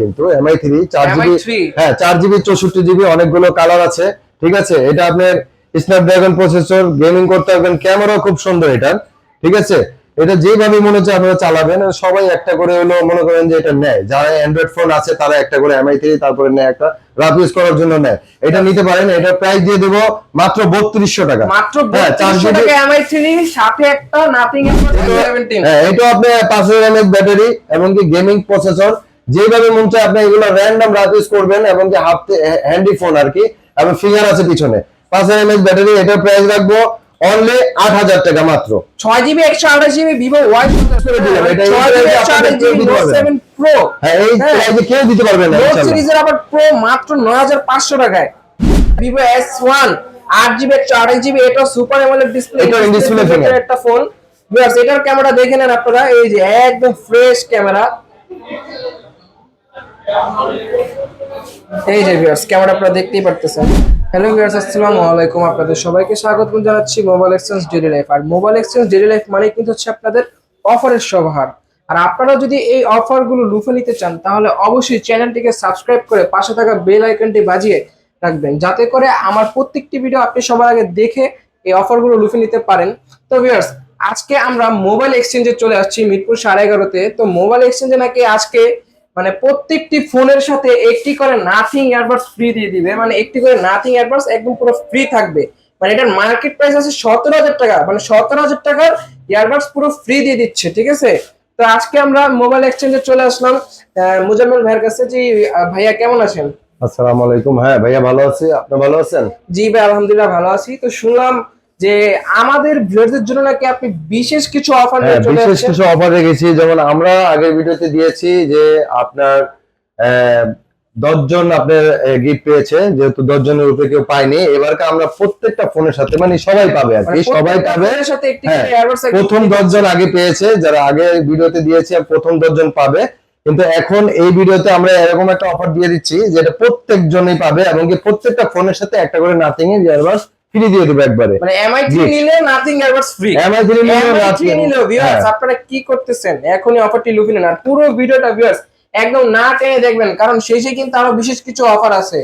কিন্তু MI three চার GB হ্যাঁ চার জিবি চৌষট্টি জিবি অনেকগুলো কালার আছে ঠিক আছে? এটা আপনার স্ন্যাপড্রাগন প্রসেসর গেমিং করতে পারবেন ক্যামেরাও খুব সুন্দর এটার ঠিক আছে? এটা যেভাবে মনে হচ্ছে আপনারা চালাবেন সবাই একটা করে হলো মনে করেন যে এটা নেয়। যারা অ্যান্ড্রয়েড ফোন আছে তারা একটা করে এমআই থ্রি তারপরে নেয় একটা রাফ ইউজ করার জন্য নেয়। এটা নিতে পারেন এটা প্রাইস দিয়ে দেবো মাত্র বত্রিশশো টাকা। মাত্র চার বত্রিশশো GB টাকা এমআই থ্রি সাথে একটা নাথিং হ্যাঁ এটা আপনার পাঁচ হাজার এমএচ ব্যাটারি এমনকি গেমিং প্রসেসর যেভাবে মন চায় আপনি এগুলো র্যান্ডম রাফ ইউজ করবেন এবং কি হাতে হ্যান্ডি ফোন আর কি এবং ফিঙ্গার আছে পিছনে। পাঁচ হাজার এমএচ ব্যাটারি এটার প্রাইস রাখব অনলি আট হাজার টাকা মাত্র। ছয় জিবি একশো আঠাশ জিবি ভিভো ওয়াই এটা প্রো হ্যাঁ এই হ্যাঁ। প্রাইসে কেউ দিতে পারবে না সিরিজের আবার প্রো মাত্র নয় হাজার পাঁচশো টাকায়। ভিভো এস ওয়ান আট জিবি একশো আঠাশ জিবি এটা super AMOLED display display finger। একটা ফোন বিকজ এটার ক্যামেরা দেখে নেন আপনারা এই যে একদম ফ্রেশ ক্যামেরা এই যে ভিউয়ার্স ক্যামেরা আপনারা দেখতেই পারতেছেন। হ্যালো ভিউয়ার্স আসসালামু আলাইকুম আপনাদের সবাইকে স্বাগত জানাচ্ছি মোবাইল এক্সচেঞ্জ ডেলি লাইফ আর মোবাইল এক্সচেঞ্জ ডেলি লাইফ মানে কিন্তু হচ্ছে আপনাদের অফারের সমাহার আর আপনারা যদি এই অফারগুলো লুফে নিতে চান, তাহলে অবশ্যই চ্যানেলটিকে সাবস্ক্রাইব করে পাশে থাকা বেল আইকনটি বাজিয়ে রাখবেন। যাতে করে আমার প্রত্যেকটি ভিডিও আপনি সবার আগে দেখে এই অফারগুলো লুফে নিতে পারেন। তো ভিউয়ার্স আজকে আমরা মোবাইল এক্সচেঞ্জে চলে আসছি মিরপুর সাড়ে এগারোতে। তো মোবাইল এক্সচেঞ্জে নাকি আজকে মানে প্রত্যেকটি ফোনের সাথে একটি করে নাথিং ইয়ারবাডস ফ্রি দিয়ে দিবে। মানে একটি করে নাথিং ইয়ারবাডস একদম পুরো ফ্রি থাকবে। মানে এটার মার্কেট প্রাইস আছে সতেরো হাজার টাকা। মানে সতেরো হাজার টাকার ইয়ারবাডস পুরো ফ্রি দিয়ে দিচ্ছে ঠিক আছে? তো আজকে আমরা মোবাইল এক্সচেঞ্জে চলে আসলাম। মুজাম্মেল ভাইয়ের কাছে। যে ভাইয়া কেমন আছেন? আসসালামু আলাইকুম। হ্যাঁ ভাইয়া ভালো আছি। আপনি ভালো আছেন? জি ভাই আলহামদুলিল্লাহ ভালো আছি। তো শুনলাম যে আমাদের ভিউয়ারদের জন্য নাকি আপনি বিশেষ কিছু অফার হ্যাঁ নিয়ে চলে বিশেষ কিছু অফার রেখেছি। যেমন আমরা আগের ভিডিওতে দিয়েছি যে আপনার দশজন আপনার গিফট পেয়েছে। যেহেতু দশ জনের উপরে কেউ পায়নি এবারকে আমরা প্রত্যেকটা ফোনের সাথে মানে সবাই পাবে আর কি মানে সবাই পাবে। হ্যাঁ, প্রথম দশজন আগে পেয়েছে যারা আগে ভিডিওতে দিয়েছে প্রথম দশজন পাবে। কিন্তু এখন এই ভিডিওতে আমরা এরকম একটা অফার দিয়ে দিচ্ছি যেটা প্রত্যেক জনই পাবে এবং প্রত্যেকটা ফোনের সাথে একটা করে নাথিং এর ইয়ারবাস ফ্রি দিয়ে দেবে একবারে। মানে এমআই থ্রি নিলে Nothing earbuds free MI three MI three নিলেও ভিউয়ার্স আপনারা কি করতেছেন? এখনই অফারটি লুফে নেন আর পুরো ভিডিওটা ভিউয়ার্স একদম না টেনে দেখবেন কারণ শেষে কিন্তু আরও বিশেষ কিছু অফার আছে।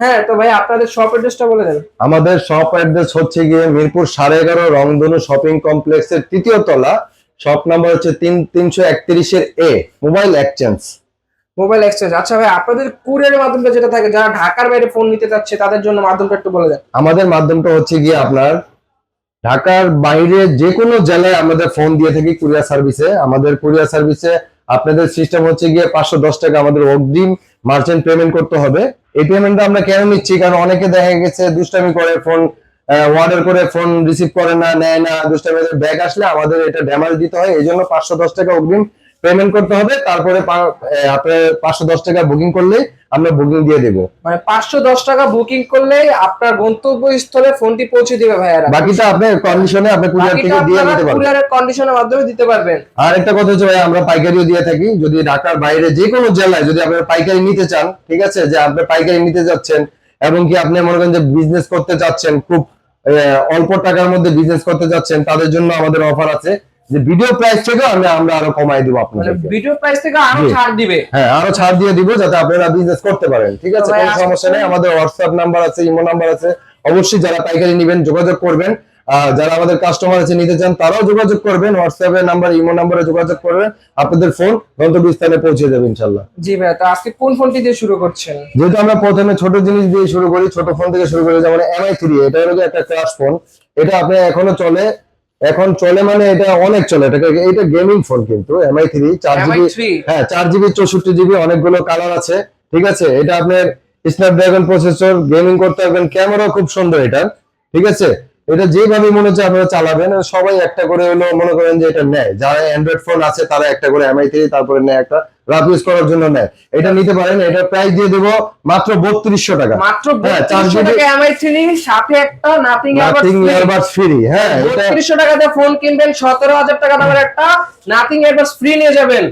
হ্যাঁ তো ভাই আপনাদের শপ অ্যাড্রেসটা বলে দেন। আমাদের শপ অ্যাড্রেস হচ্ছে গিয়ে মিরপুর সাড়ে এগারো রংধনু শপিং কমপ্লেক্সের তৃতীয় তলা। শপ নাম্বার হচ্ছে তিন তিনশো একত্রিশের এ মোবাইল এক্সচেঞ্জ মোবাইল এক্সচেঞ্জ। আচ্ছা ভাই, আপনাদের কুরিয়ারের মাধ্যমটা যেটা থাকে, যারা ঢাকার বাইরে ফোন নিতে চাচ্ছে, তাদের জন্য মাধ্যমটা একটু বলে দেন। আমাদের মাধ্যমটা হচ্ছে গিয়ে আপনার, ঢাকার বাইরে যে কোনো জেলায় আমাদের ফোন দিয়ে থাকি কুরিয়ার সার্ভিসে আমাদের কুরিয়ার সার্ভিসে আপনাদের সিস্টেম হচ্ছে গিয়ে পাঁচশো দশ টাকা আমাদের অগ্রিম মার্চেন্ট পেমেন্ট করতে হবে। এই পেমেন্টটা আমরা কেন নিচ্ছি? কারণ অনেকে দেখা গেছে, দুষ্টামি করে ফোন অর্ডার করে ফোন রিসিভ করে না, নেয় না, দুষ্টামি ব্যাগ আসলে আমাদের এটা ড্যামেজ দিতে হয়, এই জন্য পাঁচশো দশ টাকা অগ্রিম পেমেন্ট করতে হবে তারপরে আপনার পাঁচশো দশ টাকা বুকিং করলেই আমরা বুকিং দিয়ে দেবো। মানে পাঁচশো দশ টাকা বুকিং করলেই আপনার গন্তব্যস্থলে ফোনটি পৌঁছে দিবে ভাইয়ারা। বাকিটা আপনার কন্ডিশনে আপনি কুরিয়ার থেকে দিয়ে নিতে পারবেন। কুরিয়ারের কন্ডিশনের মাধ্যমে দিতে পারবেন। আর একটা কথা হচ্ছে ভাই আমরা পাইকারিও দিয়ে থাকি। যদি ঢাকার বাইরে যে কোনো জেলায় যদি আপনারা পাইকারি নিতে চান ঠিক আছে যে আপনি পাইকারি নিতে যাচ্ছেন এবং কি আপনি মনে করেন যে বিজনেস করতে চাচ্ছেন খুব অল্প টাকার মধ্যে বিজনেস করতে যাচ্ছেন তাদের জন্য আমাদের অফার আছে। যে ভিডিও প্রাইস থেকে আমরা আমরা আরও কমাই দিব আপনাদেরকে। ভিডিও প্রাইস থেকে আরও ছাড় দিবে। হ্যাঁ আরও ছাড় দিয়ে দিব যাতে আপনারা বিজনেস করতে পারেন। ঠিক আছে কোনো সমস্যা নেই। আমাদের হোয়াটসঅ্যাপ নাম্বার আছে ইমো নাম্বার আছে। অবশ্যই যারা পাইকারি নেবেন যোগাযোগ করবেন। যারা আমাদের কাস্টমার আছে নিতে চান তারাও যোগাযোগ করবেন। হোয়াটসঅ্যাপের নাম্বার ইমো নাম্বারে যোগাযোগ করবেন। আপনাদের ফোন গন্তব্যস্থানে পৌঁছে যাবে ইনশাল্লাহ জি ভাই তো আজকে কোন ফোনটি দিয়ে শুরু করছেন? যেহেতু আমরা প্রথমে ছোট জিনিস দিয়ে শুরু করি ছোট ফোন থেকে শুরু করি যেমন এমআই থ্রি এটা হলো একটা ক্লাস ফোন এটা আপনি এখনও চলে এখন চলে মানে এটা অনেক চলে এটা এটা গেমিং ফোন কিন্তু এমআই থ্রি চার জিবি MI3 হ্যাঁ চার জিবি চৌষট্টি জিবি অনেকগুলো কালার আছে ঠিক আছে? এটা আপনার স্ন্যাপড্রাগন প্রসেসর গেমিং করতে পারবেন ক্যামেরাও খুব সুন্দর এটা ঠিক আছে? এটা যেভাবে মনে হচ্ছে আপনারা চালাবেন সবাই একটা করে হলো মনে করেন যে এটা নেয়। যারা অ্যান্ড্রয়েড ফোন আছে তারা একটা করে এমআই থ্রি তারপরে নেয় একটা রাফ ইউজ করার জন্য নেয়। এটা নিতে পারেন এটা প্রাইস দিয়ে দেবো মাত্র বত্রিশশো টাকা। মাত্র হ্যাঁ, চার বত্রিশশো GB টাকা এমআই থ্রি সাথে একটা নাথিং ইয়ারবাডস ফ্রি হ্যাঁ বত্রিশশো টাকাতে ফোন কিনবেন সতেরো হাজার টাকা দামের একটা নাথিং এয়ারবাস ফ্রি নিয়ে যাবেন?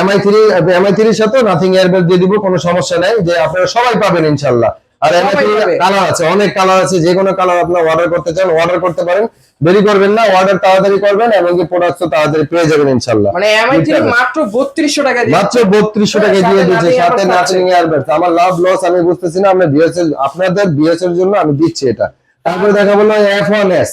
এমআই থ্রি এমআই থ্রির সাথে নাথিং এয়ারব্যাগ দিয়ে দিব কোনো সমস্যা নাই যে আপনারা সবাই পাবেন ইনশাল্লাহ। আর কালার আছে অনেক কালার আছে যে কোনো কালার আপনার অর্ডার করতে চান অর্ডার করতে পারেন। দেরি করবেন না অর্ডার তাড়াতাড়ি করবেন এবং কি প্রোডাক্ট তাড়াতাড়ি পেয়ে যাবেন ইনশাল্লাহ মানে মাত্র বত্রিশশো টাকা দিয়ে মাত্র বত্রিশশো হ্যাঁ, টাকা দিয়ে nothing সাথে নাচিং এর ইয়ারবাডস আমার লাভ লস আমি বুঝতেছি না আমরা বিএসএল আপনাদের বিএসএল জন্য আমি দিচ্ছি এটা। তারপরে দেখা বলল এফ ওয়ান এস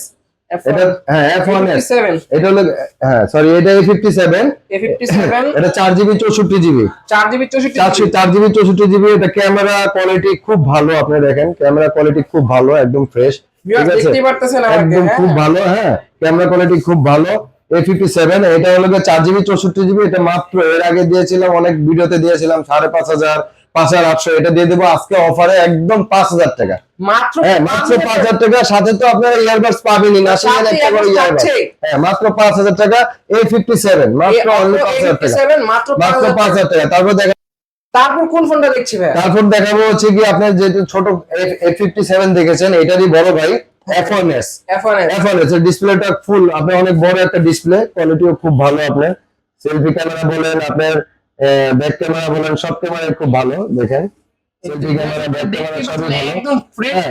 এটা হ্যাঁ এফ ওয়ান এস এটা হলো হ্যাঁ সরি এটা A fifty seven A fifty seven এটা চার জিবি চৌষট্টি জিবি। চার জিবি চৌষট্টি চার জিবি। চৌষট্টি জিবি এটা ক্যামেরা কোয়ালিটি খুব ভালো আপনি দেখেন। ক্যামেরা কোয়ালিটি খুব ভালো একদম ফ্রেশ একদম হ্যাঁ? খুব ভালো হ্যাঁ। ক্যামেরা কোয়ালিটি খুব ভালো। এ ফিফটি সেভেন এটা হলো চার জিবি চৌষট্টি জিবি এটা মাত্র এর আগে দিয়েছিলাম অনেক ভিডিওতে দিয়েছিলাম সাড়ে পাঁচ হাজার। পাঁচ হাজার আটশো এটা দিয়ে দেবো আজকে অফারে একদম পাঁচ হাজার টাকা। মাত্র হ্যাঁ মাত্র পাঁচ হাজার টাকা। সাথে তো আপনার ইয়ারবাডস পাবেনই না সেখানে একটা করে ইয়ারবাডস হ্যাঁ মাত্র পাঁচ হাজার টাকা এ ফিফটি সেভেন মাত্র অনলি পাঁচ হাজার টাকা। মাত্র পাঁচ হাজার টাকা। তারপর দেখা তারপর কোন ফোনটা দেখছি ভাই? তারপর দেখাবো হচ্ছে কি আপনার যেহেতু ছোট এফ ফিফটি সেভেন দেখেছেন এটারই বড় ভাই ডিসপ্লেটা ফুল আপনার অনেক বড় একটা ডিসপ্লে কোয়ালিটিও খুব ভালো আপনার। সেলফি ক্যামেরা বলেন আপনার ব্যাক ক্যামেরা বলেন সব ক্যামেরা খুব ভালো দেখেন। সেলফি ক্যামেরা ব্যাক ক্যামেরা সবই একদম ফ্রেশ হ্যাঁ,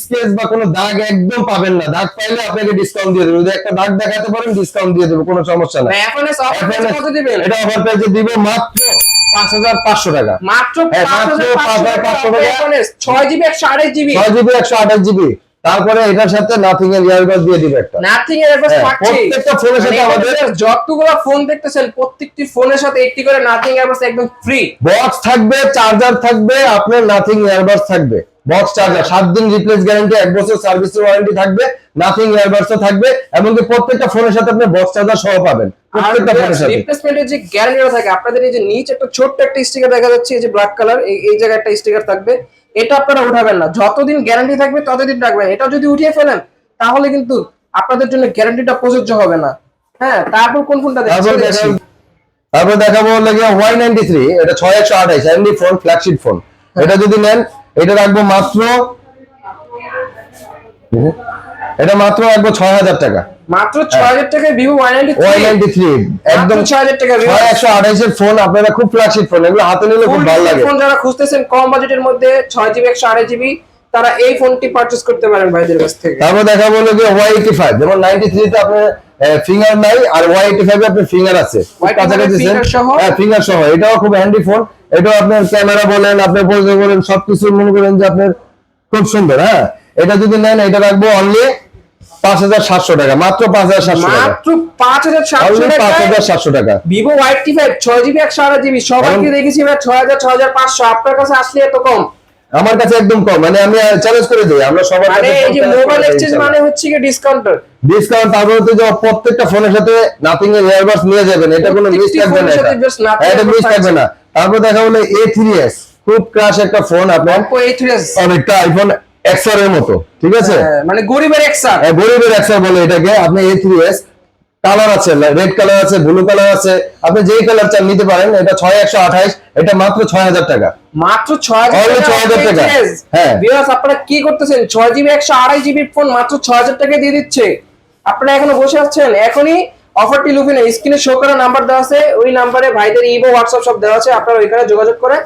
স্কেচ বা কোনো দাগ একদম পাবেন না। দাগ পাইলে আপনাকে ডিসকাউন্ট দিয়ে দেবো। যদি একটা দাগ দেখাতে পারেন ডিসকাউন্ট দিয়ে দেবো কোনো সমস্যা দিবেন? এটা অফার প্রাইসে দিবে মাত্র পাঁচ হাজার পাঁচশো টাকা। মাত্র হ্যাঁ, পাঁচ হাজার পাঁচশো টাকা। ছয় জিবি একশো আড়াই জিবি। ছয় জিবি একশো আঠাশ জিবি। তারপরে এটার সাথে নাথিং এর ইয়ারবাড দিয়ে দিবে একটা। নাথিং এর এবার হ্যাঁ, থাকছে প্রত্যেকটা ফোনের সাথে আমাদের যতগুলো ফোন দেখতেছেন প্রত্যেকটি ফোনের সাথে একটি করে নাথিং এর একদম ফ্রি বক্স থাকবে চার্জার থাকবে আপনার নাথিং ইয়ারবাডস থাকবে। বক্স চার্জার সাত দিন রিপ্লেস গ্যারান্টি এক বছর সার্ভিস ওয়ারেন্টি থাকবে নাথিং ইয়ারবাডসও থাকবে এমনকি প্রত্যেকটা ফোনের সাথে আপনি বক্স চার্জার সহ পাবেন। প্রত্যেকটা ফোনের সাথে। রিপ্লেসমেন্টের যে গ্যারান্টিটা থাকে আপনাদের এই যে নিচে একটা ছোট্ট একটা স্টিকার দেখা যাচ্ছে এই যে ব্ল্যাক কালার এই জায়গায় একটা স্টিকার থাকবে। এটা আপনারা উঠাবেন না। যতদিন গ্যারান্টি থাকবে ততদিন রাখবেন। এটা যদি উঠিয়ে ফেলেন তাহলে কিন্তু আপনাদের জন্য গ্যারান্টিটা প্রযোজ্য হবে না। হ্যাঁ তারপর কোন কোনটা তারপর দেখাবো। তারপর দেখাবো হলো ওয়াই নাইনটি থ্রি এটা ছয় একশো আঠাইশ এমনি ফোন ফ্ল্যাগশিপ ফোন এটা যদি নেন এটা রাখব মাত্র এটা মাত্র রাখব ছয় হাজার টাকা। মাত্র ছয় হাজার টাকায় Vivo Y ninety Y ninety three একদম ছয় হাজার টাকা ছয় একশো আঠাইশের ফোন আপনারা খুব ফ্ল্যাগশিপ ফোন এগুলো হাতে নিলে খুব ভালো লাগে। ফোন যারা খুঁজতেছেন কম বাজেটের মধ্যে ছয় জিবি একশো আড়াই জিবি তারা এই ফোনটি পারচেস করতে পারেন ভাইদের কাছ থেকে। তারপর দেখা বলো যে ওয়াই এইটি ফাইভ যেমন নাইনটি থ্রিতে আপনার ফিঙ্গার নাই আর ওয়াই এইটি ফাইভে আপনার ফিঙ্গার আছে। কাছাকাছি সহ? হ্যাঁ ফিঙ্গার সহ এটাও খুব হ্যান্ডি ফোন এটাও আপনার ক্যামেরা বলেন আপনার বলতে বলেন সবকিছু মনে করেন যে আপনার খুব সুন্দর হ্যাঁ। এটা যদি নেন এটা রাখব অনলি পাঁচ হাজার সাতশো টাকা মাত্র পাঁচ হাজার সাতশো মাত্র পাঁচ হাজার সাতশো অনলি পাঁচ হাজার সাতশো টাকা। ভিভো ওয়াই টি ফাইভ ছয় জিবি একশো আড়াই জিবি সবাইকে দেখেছি ভাই ছয় হাজার ছয় হাজার পাঁচশো। আপনার কাছে আসলে এত কম? আমার কাছে একদম কম মানে আমি চ্যালেঞ্জ করে দিই আমরা সবার মানে এই যে মোবাইল এক্সচেঞ্জ মানে হচ্ছে কি ডিসকাউন্টার ডিসকাউন্ট তারপর হচ্ছে যে প্রত্যেকটা ফোনের সাথে নাথিং এর ইয়ারবাডস নিয়ে যাবেন এটা কোনো মিস থাকবে না এটা। মিস থাকবে না। তারপর দেখা হলো এ থ্রি এস খুব ক্রাশ একটা ফোন আপনার। এই থ্রি অনেকটা আইফোন এক্সআর এর মতো ঠিক আছে? মানে গরিবের এক্সার হ্যাঁ, গরিবের এক্সআর বলে এটাকে আপনি এ থ্রি এস কালার আছে রেড কালার আছে ব্লু কালার আছে আপনি যেই কালার চান নিতে পারেন এটা ছয় একশো আঠাইশ এটা মাত্র ছয় হাজার টাকা। মাত্র ছয় 6,000 টাকা। হ্যাঁ। বিয়াস আপনারা কি করতেছেন? ছয় জিবি একশো আড়াই জিবি ফোন মাত্র ছয় হাজার টাকা দিয়ে দিচ্ছে। আপনারা এখনও বসে আছেন? এখনই অফারটি নেই স্ক্রিনে শো করা নাম্বার দেওয়া আছে। ওই নাম্বারে ভাইদের ইভো হোয়াটসঅ্যাপ সব দেওয়া আছে। আপনারা ওইখানে যোগাযোগ করে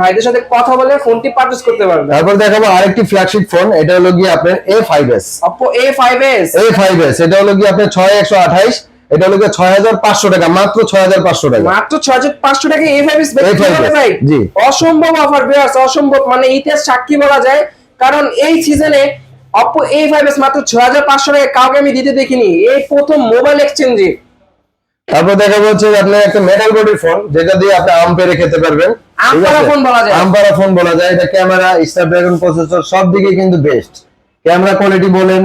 ভাইদের সাথে কথা বলে ফোনটি পারচেস করতে পারবেন তারপর দেখাবো আরেকটি ফ্ল্যাগশিপ ফোন এটা হলো গিয়ে আপনার A five S Oppo A five S A five S এটা হলো গিয়ে আপনার ছয় একশো আঠাইশ এটা হলো গিয়ে ছয় হাজার পাঁচশো টাকা মাত্র ছয় হাজার পাঁচশো টাকা। মাত্র ছয় হাজার পাঁচশো টাকা এ ফাইভ এস A5s, ভাই। জি। অসম্ভব অফার বিয়াস অসম্ভব মানে ইতিহাস সাক্ষী বলা যায়। কারণ এই সিজনে ফাইভ এস মাত্র ছয় হাজার পাঁচশো টাকা কাউকে আমি দিতে দেখিনি। এই প্রথম মোবাইল এক্সচেঞ্জে তারপর দেখা যাচ্ছে যে আপনার একটা মেটাল বডির ফোন যেটা দিয়ে আপনি আম পেরে খেতে পারবেন। আমপারা ফোন বলা যায়। এটা ক্যামেরা স্ন্যাপড্রাগন প্রসেসর সব দিকে কিন্তু বেস্ট ক্যামেরা কোয়ালিটি বলেন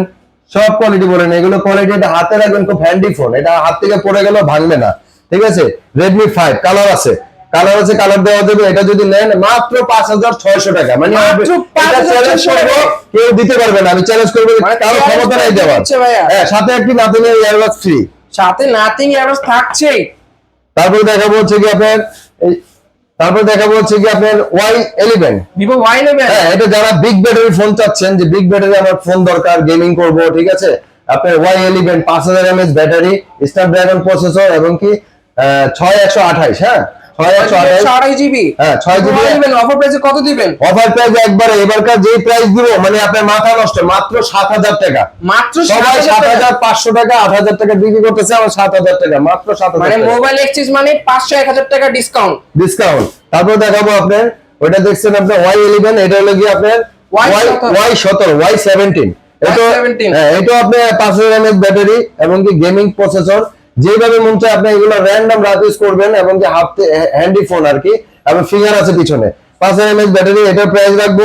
সব কোয়ালিটি বলেন এগুলো কোয়ালিটি এটা হাতে রাখবেন খুব হ্যান্ডি ফোন এটা হাত থেকে পড়ে গেলেও ভাঙবে না। ঠিক আছে? রেডমি ফাইভ কালার আছে। কালার আছে কালার দেওয়া যাবে। এটা যদি নেন মাত্র পাঁচ হাজার ছয়শো টাকা। মানে মাত্র এটা চ্যালেঞ্জ 5,600 করব কেউ দিতে পারবে না। আমি চ্যালেঞ্জ করব মানে কারও ক্ষমতা নাই দেওয়ার। হ্যাঁ সাথে একটি নাতিনের ইয়ারবাস ফ্রি সাথে নাথিং অ্যাভারেজ থাকছে। তারপর দেখাবো হচ্ছে কি আপনার তারপর দেখাবো হচ্ছে কি আপনার ওয়াই ইলেভেন ভিভো ওয়াই নেবেন হ্যাঁ এটা যারা বিগ ব্যাটারি ফোন চাচ্ছেন যে বিগ ব্যাটারি আমার ফোন দরকার গেমিং করব ঠিক আছে? আপনার ওয়াই ইলেভেন পাঁচ হাজার এমএচ ব্যাটারি স্ন্যাপড্রাগন প্রসেসর এবং কি ছয় একশো আঠাইশ হ্যাঁ? ছয় একশো জিবি হ্যাঁ দিবেন অফার প্রাইসে কত দিবেন? অফার প্রাইস একবারে এবারকার যে প্রাইস দিব মানে আপনার মাথা নষ্ট মাত্র সাত হাজার টাকা। মাত্র সবাই সাত হাজার পাঁচশো টাকা আট হাজার টাকা বিক্রি করতেছে আমার সাত হাজার টাকা মাত্র সাত মানে মোবাইল এক্সচেঞ্জ মানে পাঁচশো এক হাজার টাকা ডিসকাউন্ট ডিসকাউন্ট তারপর দেখাবো আপনার ওইটা দেখছেন আপনার ওয়াই ইলেভেন এটা হলো কি আপনার Y17 ওয়াই সতেরো। ওয়াই সেভেন্টিন এটা Y17 হ্যাঁ, এটা আপনার পাঁচ হাজার ব্যাটারি এবং কি গেমিং প্রসেসর যেভাবে মন চায় আপনি এগুলো র্যান্ডম রাত ইউজ করবেন এবং কি হাতে হ্যান্ডি ফোন আর কি এবং ফিঙ্গার আছে পিছনে। পাঁচ হাজার ব্যাটারি এটার প্রাইস রাখব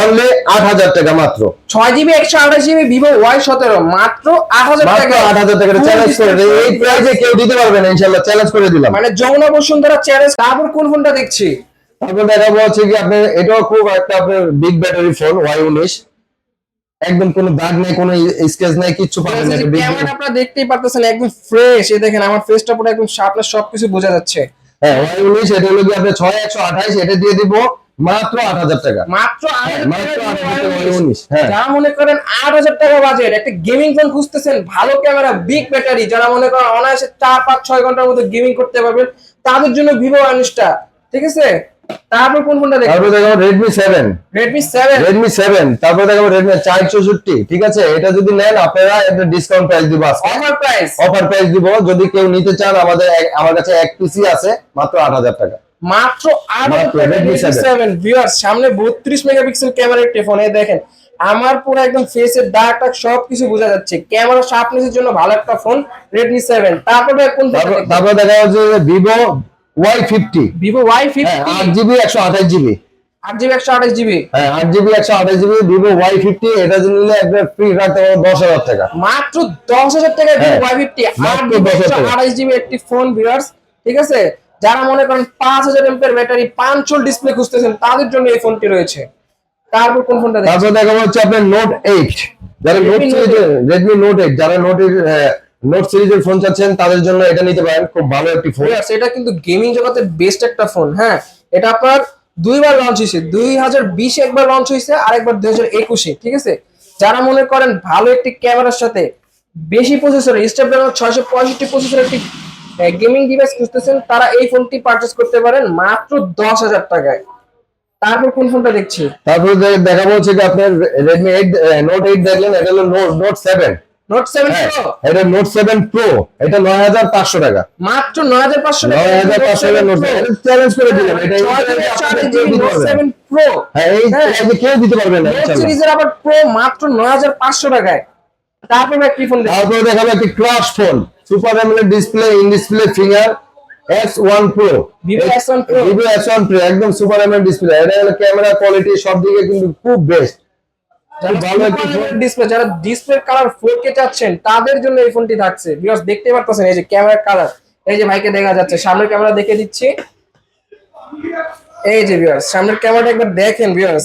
অনলি আট হাজার টাকা মাত্র। ছয় জিবি একশো আঠাশ জিবি ভিভো ওয়াই সতেরো মাত্র আট হাজার টাকা। আট হাজার টাকা চ্যালেঞ্জ করে দিই। এই প্রাইসে কেউ দিতে পারবে না ইনশাল্লাহ চ্যালেঞ্জ করে দিলাম। মানে যমুনা বসুন্ধরা চ্যালেঞ্জ তারপর কোন ফোনটা দেখছি? তারপর দেখাবো হচ্ছে কি আপনার এটাও খুব একটা আপনার বিগ ব্যাটারি ফোন ওয়াই উনিশ। একদম কোনো দাগ নাই কোনো স্কেচ নাই কিচ্ছু পাবেন না ক্যামেরা আপনারা দেখতেই পারতেছেন একদম ফ্রেশ এই দেখেন আমার ফেসটা পুরো একদম শার্পনেস সবকিছু বোঝা যাচ্ছে। হ্যাঁ ওয়াই উনিশ এটা হলো কি আপনার ছয় একশো আঠাইশ এটা দিয়ে দিব মাত্র আট হাজার টাকা। মাত্র আট হাজার মাত্র টাকা আট দিয়ে হাজার টাকা Y19 উনিশ যারা মনে করেন আট হাজার টাকা বাজেট একটা গেমিং ফোন খুঁজতেছেন ভালো ক্যামেরা বিগ ব্যাটারি যারা মনে করেন অনায়াসে চার পাঁচ ছয় ঘণ্টার মতো গেমিং করতে পারবেন তাদের জন্য ভিভো আনুষটা ঠিক আছে? তারপর কোন ফোনটা দেখবেন তারপর দেখাবো Redmi seven Redmi seven Redmi seven তারপর দেখাবো রেডমি চার চৌষট্টি ঠিক আছে? এটা যদি নেন আপনারা একটা ডিসকাউন্ট প্রাইস দিব আজকে। অফার প্রাইস অফার প্রাইস দিব। যদি কেউ নিতে চান আমাদের আমার কাছে এক পিসি আছে মাত্র আট হাজার টাকা। মাত্র আট মাত্র হাজার Redmi রেডমি 7 ভিউয়ার্স সামনে বত্রিশ মেগাপিক্সেল ক্যামেরা একটি ফোন এই দেখেন আমার পুরো একদম ফেসের দাগ টাগ সবকিছু বোঝা যাচ্ছে। ক্যামেরা শার্পনেসের জন্য ভালো একটা ফোন রেডমি সেভেন তারপরে কোন তারপর তারপর দেখা যাচ্ছে Vivo Y fifty Vivo Y fifty আট জিবি একশো আঠাশ জিবি। আট জিবি একশো আঠাশ জিবি? হ্যাঁ আট জিবি একশো আঠাশ জিবি ভিভো ওয়াই ফিফটি এটা নিলে একবার ফ্রি রাখতে পারব দশ হাজার টাকা। মাত্র দশ হাজার টাকা ভিভো হ্যাঁ, ওয়াই ফিফটি আট জিবি 10,000 একশো আঠাশ জিবি একটি ফোন ভিউয়ার্স ঠিক আছে? যারা মনে করেন পাঁচ হাজার এমপের ব্যাটারি পাঁচশো ডিসপ্লে খুঁজতেছেন তাদের জন্য এই ফোনটি রয়েছে। তারপর কোন ফোনটা তারপর দেখা হচ্ছে আপনার নোট এইট যারা নোট রেডমি নোট এইট যারা নোট নোট সিরিজের ফোন চাচ্ছেন তাদের জন্য এটা নিতে পারেন। খুব ভালো একটি ফোন Yes, এটা কিন্তু গেমিং জগতের বেস্ট একটা ফোন হ্যাঁ। এটা আপনার দুইবার লঞ্চ হয়েছে। দুই হাজার বিশে একবার লঞ্চ হয়েছে আর একবার দুই হাজার একুশে ঠিক আছে? যারা মনে করেন ভালো একটি ক্যামেরার সাথে বেশি প্রসেসর স্ন্যাপড্রাগন ছয়শো পঁয়ষট্টি প্রসেসর একটি গেমিং ডিভাইস খুঁজতেছেন তারা এই ফোনটি পারচেস করতে পারেন মাত্র দশ হাজার টাকায়। তারপর কোন ফোনটা দেখছি? তারপর দেখাবো হচ্ছে কি আপনার রেডমি এইট নোট এইট দেখলেন এটা হলো নোট নোট সেভেন নোট হ্যাঁ প্রো এটা নোট প্রো এটা টাকা। মাত্র টাকা। নোট চ্যালেঞ্জ করে দিলাম এটা। প্রো হ্যাঁ এই হ্যাঁ। price এ কেউ দিতে পারবে না সিরিজের আবার প্রো মাত্র নয় হাজার পাঁচশো টাকায়। তারপর কি ফোন দেখছি তারপরে দেখাবো একটি class phone super AMOLED display in display finger S one Pro Vivo S1 Pro। Vivo S one Pro একদম সুপার অ্যামোলেড ডিসপ্লে এটা হলো ক্যামেরা কোয়ালিটি সব দিকে কিন্তু খুব বেস্ট খুব ভালো একটি ফোন ডিসপ্লে যারা ডিসপ্লে কালার ফোর কে চাচ্ছেন তাদের জন্য এই ফোনটি থাকছে। বিকজ দেখতে পারতেছেন এই যে ক্যামেরার কালার এই যে ভাইকে দেখা যাচ্ছে সামনের ক্যামেরা দেখে দিচ্ছি। এই যে ভিউয়ার্স সামনের ক্যামেরাটা একবার দেখেন ভিউয়ার্স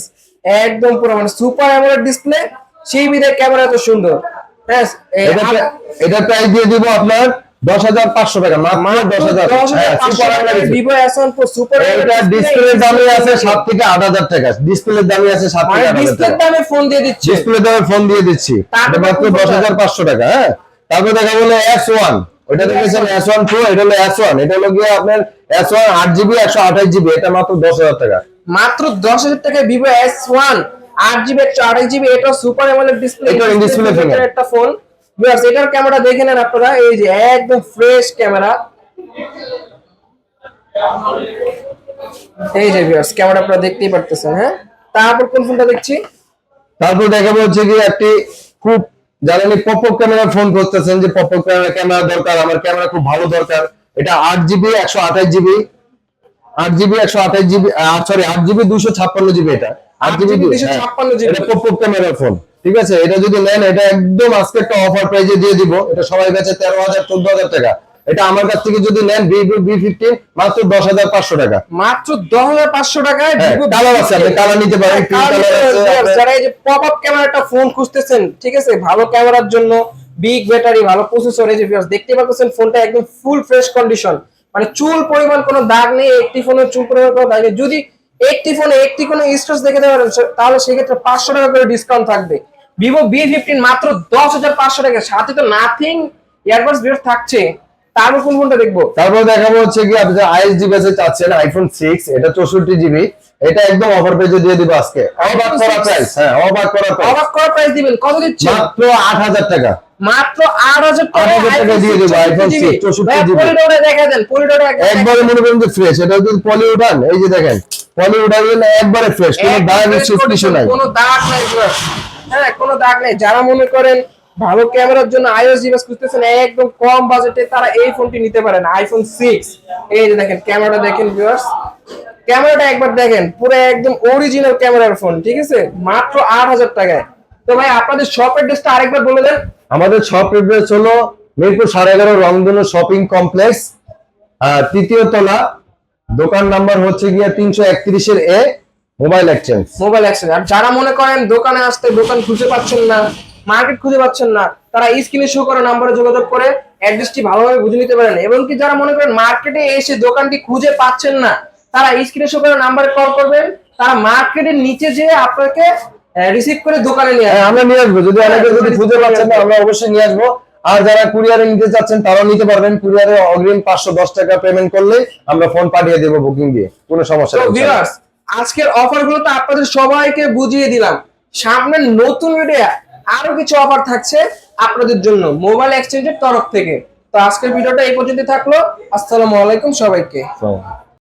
একদম পুরো মানে সুপার অ্যামোলেড ডিসপ্লে সেই ক্যামেরা এত সুন্দর। হ্যাঁ এটা আপ- এটা প্রাইস দিয়ে দিব আপনার দশ হাজার পাঁচশো টাকা মাত্র দশ হাজার। দশ হাজার পাঁচশো super টাকায় AMOLED Vivo S one Pro super এটা ডিসপ্লের দামই আছে সাত থেকে আট হাজার টাকা। ডিসপ্লের দামই আছে সাত থেকে আট হাজার টাকা। ফোন দিয়ে দিচ্ছে। ডিসপ্লে দামে ফোন দিয়ে দিচ্ছি। মাত্র দশ হাজার পাঁচশো টাকা হ্যাঁ। তারপরে দেখা বলে এস ওয়ান ওইটা দেখেছেন এস ওয়ান প্রো এটা হলো এস ওয়ান এটা হলো গিয়ে আপনার এস ওয়ান আট জিবি একশো আঠাশ জিবি এটা মাত্র দশ হাজার টাকা। মাত্র দশ হাজার টাকায় ভিভো এস ওয়ান আট জিবি একশো আঠাশ জিবি এটা সুপার এমোলেড ডিসপ্লে in একটা ফোন ভিউয়ার্স এটার ক্যামেরা দেখে নেন আপনারা এই যে একদম ফ্রেশ ক্যামেরা এই যে ভিউয়ার্স ক্যামেরা আপনারা দেখতেই পারতেছেন হ্যাঁ? তারপর কোন ফোনটা দেখছি? তারপর দেখাবো হচ্ছে কি একটি খুব জানেন পপ ক্যামেরা ফোন করতেছেন যে পপ আপ ক্যামেরা দরকার আমার ক্যামেরা খুব ভালো দরকার। এটা আট জিবি একশো আঠাশ জিবি আট জিবি একশো আঠাশ জিবি সরি আট জিবি দুশো ছাপ্পান্ন জিবি এটা। আট জিবি 256 GB এটা পপ আপ ক্যামেরার ফোন ঠিক আছে? এটা যদি নেন এটা একদম আজকে একটা অফার প্রাইজে দিয়ে দিব। এটা সবাই কাছে তেরো হাজার চোদ্দ হাজার টাকা। এটা আমার কাছ থেকে যদি নেন ভিভো বি ফিফটিন মাত্র দশ হাজার পাঁচশো টাকা। মাত্র দশ হাজার পাঁচশো টাকায় হ্যাঁ, কালার আছে আপনি কালার নিতে পারেন হ্যাঁ, নিতে পারেন। আপনার- যারা এই যে পপ আপ ক্যামেরাটা ফোন খুঁজতেছেন ঠিক আছে? ভালো ক্যামেরার জন্য বিগ ব্যাটারি ভালো প্রসেসর এই যে দেখতে পাচ্ছেন ফোনটা একদম ফুল ফ্রেশ কন্ডিশন মানে চুল পরিমাণ কোনো দাগ নেই একটি ফোনের চুল পরিমাণ কোনো দাগ নেই। যদি একটি ফোনে একটি কোনো স্টোরেজ দেখে দেওয়া তাহলে সেক্ষেত্রে পাঁচশো টাকা করে ডিসকাউন্ট থাকবে। ভিভো বি ফিফটিন মাত্র দশ হাজার পাঁচশো টাকা। সাথে তো নাথিং ইয়ারবাডস ভিউয়ার্স থাকছে। তারপর কোন ফোনটা দেখব? তারপর দেখাবো হচ্ছে কি আপনি আইএস ডিভাইসে চাচ্ছেন আইফোন সিক্স এটা চৌষট্টি জিবি এটা একদম অফার পেজে দিয়ে দিব আজকে। অবাক করা প্রাইস হ্যাঁ অবাক করা প্রাইস অবাক করা প্রাইস দিবেন কত দিচ্ছেন? মাত্র আট হাজার টাকা। মাত্র আট হাজার টাকা 8,000 টাকা দিয়ে দেবো, iPhone 6, 64 GB পলিডোরে দেখা দেন পলিডোরে একবারে মনে করেন যে ফ্রেশ এটা যদি পলি উঠান এই যে দেখেন পলি একবারে ফ্রেশ কোনো দাগ নাই কোনো দাগ নাই। হ্যাঁ কোনো দাগ নেই। যারা মনে করেন ভালো ক্যামেরার জন্য আইওএস ডিভাইস খুঁজতেছেন, একদম কম বাজেটে তারা এই ফোনটি নিতে পারেন আইফোন সিক্স এই যে দেখেন, ক্যামেরাটা দেখেন ভিউয়ার্স ক্যামেরাটা একবার দেখেন, পুরো একদম অরিজিনাল ক্যামেরার ফোন ঠিক আছে? মাত্র আট হাজার টাকায়। তো ভাই, আপনাদের শপ অ্যাড্রেসটা আরেকবার বলে দেন। আমাদের শপ অ্যাড্রেস হলো মিরপুর সাড়ে এগারো রংধনু শপিং কমপ্লেক্স তৃতীয় তলা। দোকান নাম্বার হচ্ছে গিয়ে তিনশো একত্রিশের এ মোবাইল এক্সচেঞ্জ মোবাইল অ্যাক্সেস আর যারা মনে করেন দোকানে আসতে দোকান খুঁজে পাচ্ছেন না মার্কেট খুঁজে পাচ্ছেন না তারা স্ক্রিনে শো করা নাম্বারে যোগাযোগ করে অ্যাড্রেসটি ভালোভাবে বুঝে নিতে পারেন। এবং কি যারা মনে করেন মার্কেটে এসে দোকানটি খুঁজে পাচ্ছেন না তারা স্ক্রিনে শো করা নাম্বারে কল করবেন তারা মার্কেটের নিচে যেয়ে আপনাকে রিসিভ করে দোকানে নিয়ে আসবে। হ্যাঁ আমরা নিয়ে আসব। যদি অনেকে যদি খুঁজে পাচ্ছেন না আমরা অবশ্যই নিয়ে আসব। আর যারা কুরিয়ারে নিতে চাচ্ছেন তারাও নিতে পারবেন। কুরিয়ারে অগ্রিম পাঁচশো দশ টাকা পেমেন্ট করলে আমরা ফোন পাঠিয়ে দেবো বুকিং দিয়ে। কোনো সমস্যা নেই আজকের অফারগুলো তো আপনাদের সবাইকে বুঝিয়ে দিলাম। সামনে নতুন ভিডিও আরও কিছু অফার থাকছে আপনাদের জন্য মোবাইল এক্সচেঞ্জের তরফ থেকে। তো আজকের ভিডিওটা এই পর্যন্ত থাকল। আসসালামু আলাইকুম সবাইকে।